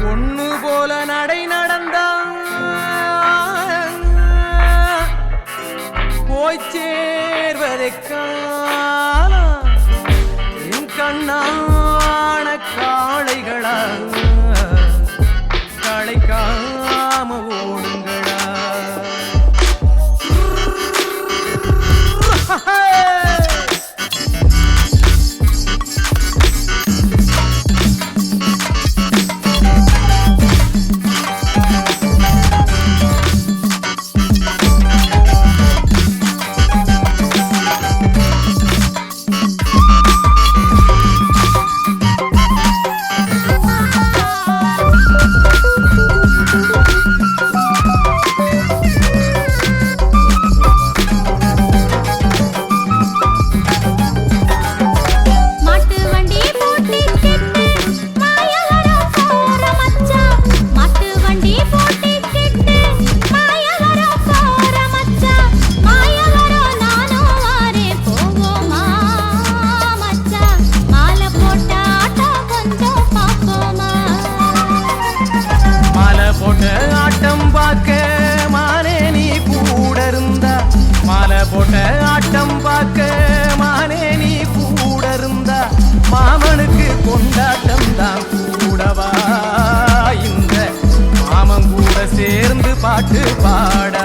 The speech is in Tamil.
பொண்ணு போல நடை நடந்தா போய் சேர்வதை காலம் என் கண்ணா போட்ட ஆட்டம் பார்க்க மானே நீ கூட இருந்தா மாலை போட்ட ஆட்டம் பார்க்க மானே நீ கூட இருந்தா மாமனுக்கு கொண்டாட்டம் தான் கூடவா. இந்த மாமன் கூட சேர்ந்து பாட்டு பாட